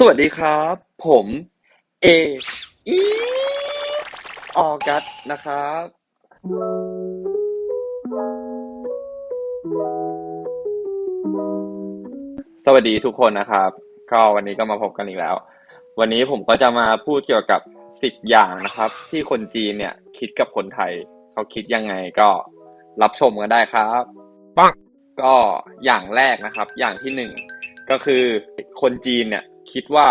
สวัสดีครับ ผมเออีสออกัสนะครับ สวัสดีทุกคนนะครับ ก็วันนี้ก็มาพบกันอีกแล้ว วันนี้ผมก็จะมาพูดเกี่ยวกับสิบอย่างนะครับ ที่คนจีนเนี่ยคิดกับคนไทย เขาคิดยังไงก็รับชมกันได้ครับปังก็อย่างแรกนะครับ อย่างที่หนึ่งก็คือคนจีนเนี่ย คิดว่า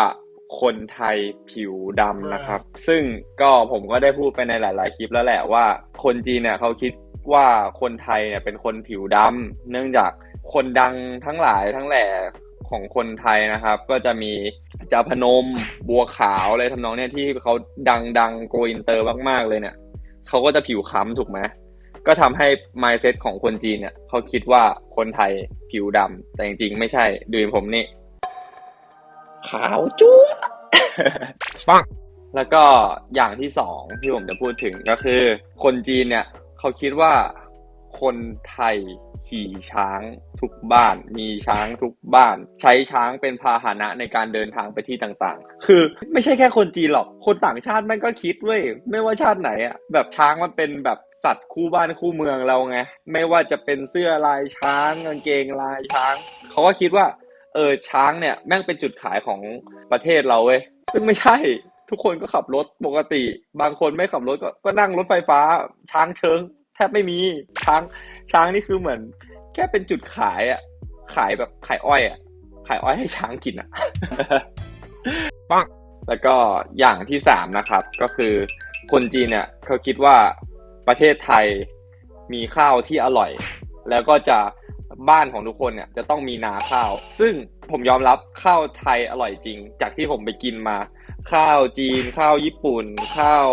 คนไทยผิวดำนะครับ ซึ่งก็ผมก็ได้พูดไปในหลาย ๆ คลิปแล้วแหละว่า คนจีนเนี่ยเขาคิดว่าคนไทยเนี่ยเป็นคนผิวดำเนื่องจากคนดังทั้งหลายทั้งแหล่ของคนไทยนะครับ ก็จะมีจาพนมบัวขาวอะไรทำนองเนี่ยที่เขาดังดังโกอินเตอร์มาก ๆ เลยเนี่ยเขาก็จะผิวค้ำถูกไหมก็ทำให้ mindset ของคนจีนเนี่ยเขาคิดว่าคนไทยผิวดำแต่จริงๆ ไม่ใช่ดูผมนี่ ขาวจุ๊ปังแล้วก็อย่างที่สองที่ผมจะพูดถึงก็คือ คนจีนเนี่ยเขาคิดว่าคนไทยขี่ช้างทุกบ้าน มีช้างทุกบ้าน ใช้ช้างเป็นพาหนะในการเดินทางไปที่ต่างๆ คือไม่ใช่แค่คนจีนหรอก คนต่างชาติแม่งก็คิดเว้ยไม่ว่าชาติไหนอะแบบช้างมันเป็นแบบสัตว์คู่บ้านคู่เมืองเราไง ไม่ว่าจะเป็นเสื้อลายช้างกางเกงลายช้าง เขาก็คิดว่า เออช้างเนี่ยแม่งเป็นจุดขายของประเทศเราเว้ยซึ่งไม่ใช่ ทุกคนก็ขับรถปกติ บางคนไม่ขับรถก็ก็นั่งรถไฟฟ้า ช้างเชิง แทบไม่มีช้างช้างนี่คือเหมือน แค่เป็นจุดขายอะขายแบบขายอ้อยอะขายอ้อยให้ช้างกินอะปังแล้วก็อย่างที่สามนะครับ ก็คือคนจีนเนี่ยเขาคิดว่าประเทศไทยมีข้าวที่อร่อย แล้วก็จะ บ้านของทุกคนเนี่ยจะต้องมีนาข้าว ซึ่งผมยอมรับข้าวไทยอร่อยจริง จากที่ผมไปกินมา ข้าวจีน ข้าวญี่ปุ่น ข้าว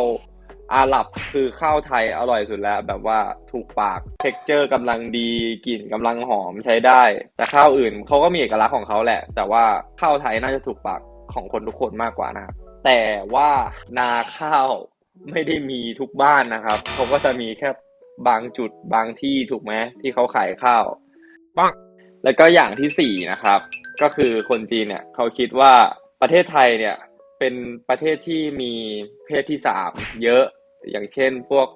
อาหรับคือข้าวไทยอร่อยสุดแล้ว แบบว่าถูกปากเท็กเจอร์กำลังดีกลิ่นกำลังหอมใช้ได้ แต่ข้าวอื่นเขาก็มีเอกลักษณ์ของเขาแหละ แต่ว่าข้าวไทยน่าจะถูกปากของคนทุกคนมากกว่านะครับแต่ว่านาข้าวไม่ได้มีทุกบ้านนะครับเขาก็จะมีแค่บางจุดบางที่ถูกไหมที่เขาขายข้าว ปังแล้วก็อย่างที่สี่นะครับ ก็คือคนจีนเนี่ยเขาคิดว่าประเทศไทยเนี่ยเป็นประเทศที่มีเพศที่สามเยอะอย่างเช่นพวก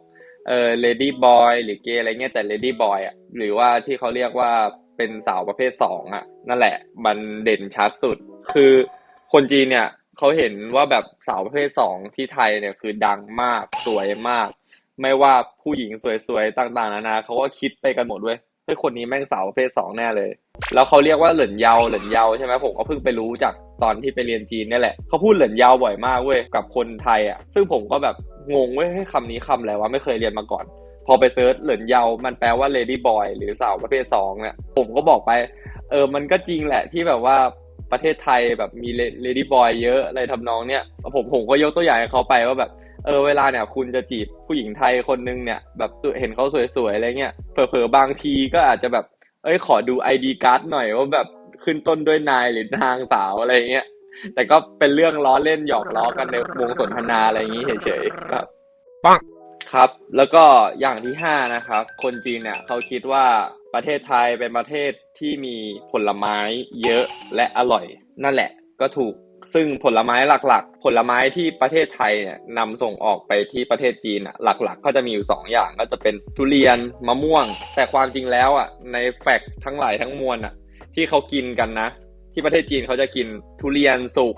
เอ่อเลดี้บอยหรือเกย์อะไรเงี้ยแต่เลดี้บอยอะหรือว่าที่เขาเรียกว่าเป็นสาวประเภทสองอะ นั่นแหละมันเด่นชัดสุด คือคนจีนเนี่ยเขาเห็นว่าแบบสาวประเภทสองที่ไทยเนี่ยคือดังมากสวยมาก ไม่ว่าผู้หญิงสวยๆต่างๆนานาเขาก็คิดไปกันหมดเว้ย เฮ้ยคนนี้แม่งสาวประเภทสองแน่เลย แล้วเขาเรียกว่าเหลินเยาเหลินเยาใช่ไหมผมก็เพิ่งไปรู้จากตอนที่ไปเรียนจีนนี่แหละเขาพูดเหลินเยาบ่อยมากเว้ยกับคนไทยอะซึ่งผมก็แบบงงเว้ยให้คำนี้คำอะไรวะไม่เคยเรียนมาก่อน พอไปเซิร์ชเหลินเยา มันแปลว่า lady boy หรือสาวประเภทสองเนี่ยผมก็บอกไป เออมันก็จริงแหละที่แบบว่า ประเทศไทยแบบมี lady boy เยอะอะไรทำนองเนี้ยผมผมก็ยกตัวอย่างให้เขาไปว่าแบบเออเวลาเนี่ยคุณจะจีบผู้หญิงไทยคนนึงเนี่ยแบบเห็นเขาสวยๆอะไรเงี้ยเผลอๆบางทีก็อาจจะแบบ เอ้ยขอดู ID การ์ดหน่อยว่าแบบขึ้นต้นด้วยนายหรือนางสาวอะไรเงี้ยแต่ก็เป็นเรื่องล้อเล่นหยอกล้อกันในวงสนทนาอะไรอย่างนี้เฉยๆครับปังครับ แล้วก็อย่างที่ห้านะครับ คนจีนเนี่ยเขาคิดว่า ประเทศไทยเป็นประเทศที่มีผลไม้เยอะและอร่อย นั่นแหละก็ถูกซึ่งผลไม้หลักๆ ผลไม้ที่ประเทศไทยเนี่ยนำส่งออกไปที่ประเทศจีนอะหลักๆ ก็จะมีอยู่สองอย่างก็จะเป็นทุเรียนมะม่วง แต่ความจริงแล้วอะในแฟกต์ทั้งหลายทั้งมวลอะที่เขากินกันนะ ที่ประเทศจีนเขาจะกินทุเรียนสุก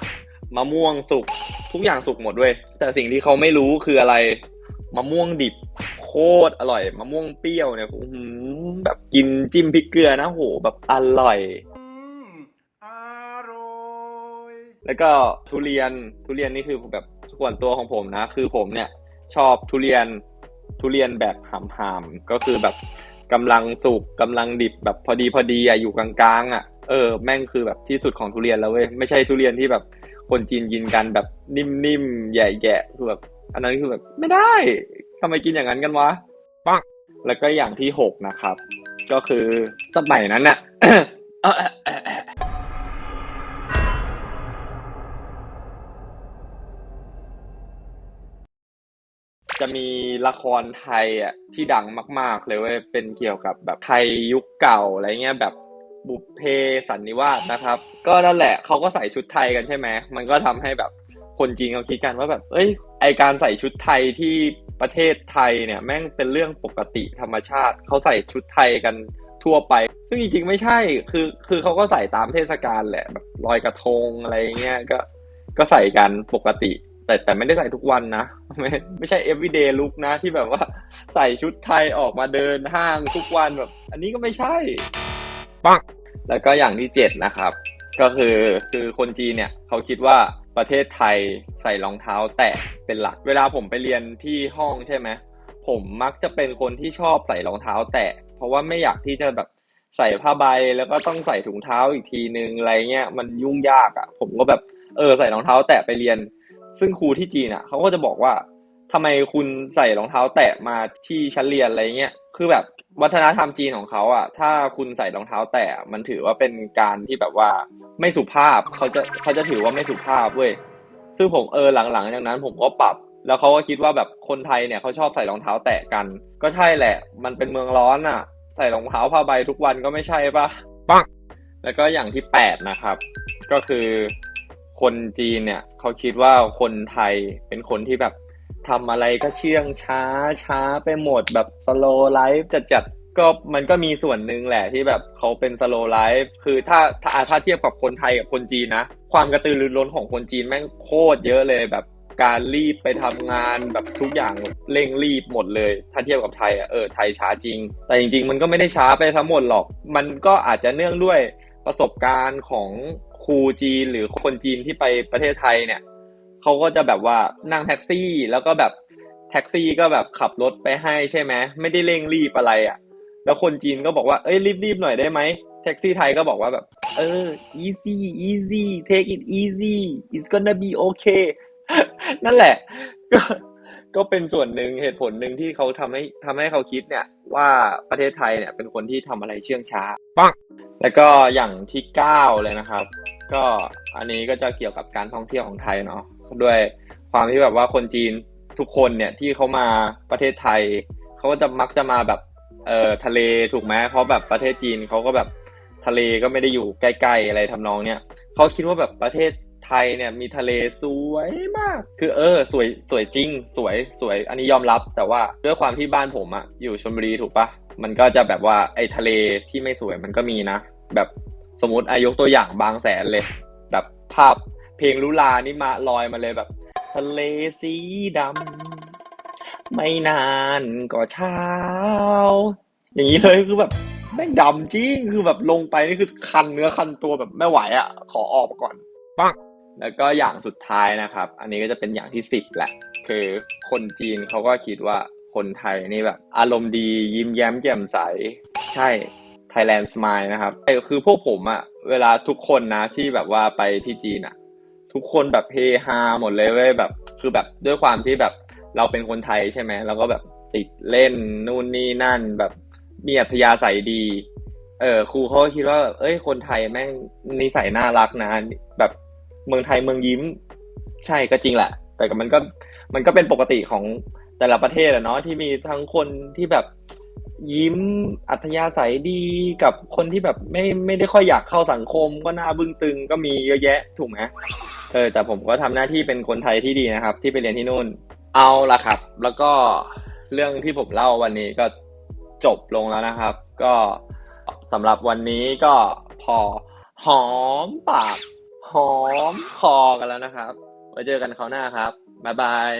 มะม่วงสุกทุกอย่างสุกหมดด้วย แต่สิ่งที่เขาไม่รู้คืออะไรมะม่วงดิบ โคตรอร่อยมะม่วงเปรี้ยวเนี่ยอื้อหือแบบกินจิ้มพริกเกลือนะโหแบบอร่อยอร่อยแล้วก็ทุเรียนทุเรียนนี่คือแบบส่วนตัวของผมนะ คือผมเนี่ยชอบทุเรียนทุเรียนแบบหำๆก็คือแบบกำลังสุกกำลังดิบแบบพอดีพอดีอะอยู่กลางๆอะเออแม่งคือแบบที่สุดของทุเรียนแล้วเว้ยไม่ใช่ทุเรียนที่แบบคนจีนกินกันแบบนิ่มๆแย่ๆคือแบบอันนั้นคือแบบไม่ได้ ทำไมกินอย่างนั้นกันวะปังแล้วก็อย่างที่หกนะครับ ก็คือสมัยนั้นน่ะ จะมีละครไทยอะที่ดังมาก ๆ เลยเว้ยเป็นเกี่ยวกับแบบไทยยุคเก่าอะไรเงี้ยแบบบุพเพสันนิวาสนะครับ ก็นั่นแหละเขาก็ใส่ชุดไทยกันใช่ไหมมันก็ทำให้แบบคนจีนเขาคิดกันว่าแบบ เอ้ยไอการใส่ชุดไทยที่ ประเทศไทยเนี่ยแม่งเป็นเรื่องปกติธรรมชาติเขาใส่ชุดไทยกันทั่วไป ซึ่งจริงๆไม่ใช่คือคือเขาก็ใส่ตามเทศกาลแหละแบบลอยกระทงอะไรเงี้ยก็ก็ใส่กันปกติ แต่แต่ไม่ได้ใส่ทุกวันนะ ไม่ไม่ใช่ everyday look นะที่แบบว่าใส่ชุดไทยออกมาเดินห้างทุกวันแบบ อันนี้ก็ไม่ใช่ปังแล้วก็อย่างที่เจ็ดนะครับ ก็คือคือคนจีนเนี่ยเขาคิดว่าประเทศไทยใส่รองเท้าแตะเป็นหลัก เวลาผมไปเรียนที่ห้องใช่ไหมผมมักจะเป็นคนที่ชอบใส่รองเท้าแตะ เพราะว่าไม่อยากที่จะแบบใส่ผ้าใบแล้วก็ต้องใส่ถุงเท้าอีกทีนึงอะไรเงี้ยมันยุ่งยากอะ่ะ ผมก็แบบเออใส่รองเท้าแตะไปเรียน ซึ่งครูที่จีนอะเขาก็จะบอกว่าทำไมคุณใส่รองเท้าแตะมาที่ชั้นเรียนอะไรเงี้ยคือแบบ วัฒนธรรมจีนของเขาอะ ถ้าคุณใส่รองเท้าแตะมันถือว่าเป็นการที่แบบว่าไม่สุภาพเขาจะเขาจะถือว่าไม่สุภาพเว้ยซึ่งผมเออหลังๆจากนั้นผมก็ปรับ แล้วเขาก็คิดว่าแบบคนไทยเนี่ยเขาชอบใส่รองเท้าแตะกัน ก็ใช่แหละ มันเป็นเมืองร้อนอะ ใส่รองเท้าผ้าใบทุกวันก็ไม่ใช่ปะปังแล้วก็อย่างที่แปดนะครับ ก็คือคนจีนเนี่ยเขาคิดว่าคนไทยเป็นคนที่แบบ ทำอะไรก็เชื่องช้าช้าไปหมดแบบสโลไลฟ์จัดจัดๆก็มันก็มีส่วนหนึ่งแหละที่แบบเขาเป็นสโลไลฟ์คือถ้าถ้าอะถ้าเทียบกับคนไทยกับคนจีนนะ ความกระตือรือร้นของคนจีนแม่งโคตรเยอะเลยแบบการรีบไปทำงานแบบทุกอย่างเร่งรีบหมดเลย ถ้าเทียบกับไทยอะเออไทยช้าจริง แต่จริง ๆ มันก็ไม่ได้ช้าไปทั้งหมดหรอก มันก็อาจจะเนื่องด้วยประสบการณ์ของครูจีนหรือคนจีนที่ไปประเทศไทยเนี่ย เขาก็จะแบบว่านั่งแท็กซี่ แล้วก็แบบแท็กซี่ก็แบบขับรถไปให้ใช่ไหมไม่ได้เร่งรีบอะไรอะ แล้วคนจีนก็บอกว่าเอ้ยรีบๆหน่อยได้ไหมแท็กซี่ไทยก็บอกว่าแบบ เออ easy easy take it easy it's gonna be okay นั่นแหละ ก็ก็เป็นส่วนหนึ่งเหตุผลหนึ่งที่เขาทำให้ทำให้เขาคิดเนี่ย ว่าประเทศไทยเนี่ยเป็นคนที่ทำอะไรเชื่องช้าปังแล้วก็อย่างที่เก้าเลยนะครับ ก็อันนี้ก็จะเกี่ยวกับการท่องเที่ยวของไทยเนาะ ด้วยความที่แบบว่าคนจีนทุกคนเนี่ยที่เขามาประเทศไทยเขาก็จะมักจะมาแบบเอ่อทะเลถูกไหมเพราะแบบประเทศจีนเขาก็แบบทะเลก็ไม่ได้อยู่ใกล้ๆอะไรทำนองเนี้ยเขาคิดว่าแบบประเทศไทยเนี่ยมีทะเลสวยมาก คือเออ สวยสวยจริง สวยสวย อันนี้ยอมรับ แต่ว่าด้วยความที่บ้านผมอะอยู่ชลบุรีถูกปะมันก็จะแบบว่าไอ้ทะเลที่ไม่สวยมันก็มีนะ แบบสมมติอายกตัวอย่างบางแสนเลย แบบภาพ เพลงลุลานี่มาลอยมาเลยแบบทะเลสีดำไม่นานก็เช้า อย่างนี้เลยคือแบบแม่งดำจริงคือแบบลงไปนี่คือคันเนื้อคันตัวแบบไม่ไหวอะ ขอออกมาก่อนปังแล้วก็อย่างสุดท้ายนะครับ อันนี้ก็จะเป็นอย่างที่สิบแหละ คือคนจีนเขาก็คิดว่าคนไทยนี่แบบ อารมณ์ดียิ้มแย้มแจ่มใส ใช่ Thailand Smile นะครับแต่คือพวกผมอะเวลาทุกคนนะที่แบบว่าไปที่จีนอะ ทุกคนแบบเฮฮาหมดเลยเว้ยแบบ คือแบบด้วยความที่แบบเราเป็นคนไทยใช่ไหมเราก็แบบติดเล่นนู่นนี่นั่นแบบมีอัธยาศัยดี เออครูเขาคิดว่าแบบเอ้ย คนไทยแม่งนิสัยน่ารักนะ แบบเมืองไทยเมืองยิ้ม ใช่ก็จริงแหละ แต่ก็มันก็มันก็เป็นปกติของแต่ละประเทศอะเนาะที่มีทั้งคนที่แบบ ยิ้มอัธยาศัยดีกับคนที่แบบไม่ไม่ได้ค่อยอยากเข้าสังคม ก็หน้าบึ้งตึงก็มีเยอะแยะถูกไหมเออแต่ผมก็ทำหน้าที่เป็นคนไทยที่ดีนะครับ ที่ไปเรียนที่นู่น เอาละครับ แล้วก็เรื่องที่ผมเล่าวันนี้ก็จบลงแล้วนะครับ ก็สำหรับวันนี้ก็พอหอมปากหอมคอกันแล้วนะครับไว้เจอกันคราวหน้าครับบ๊ายบาย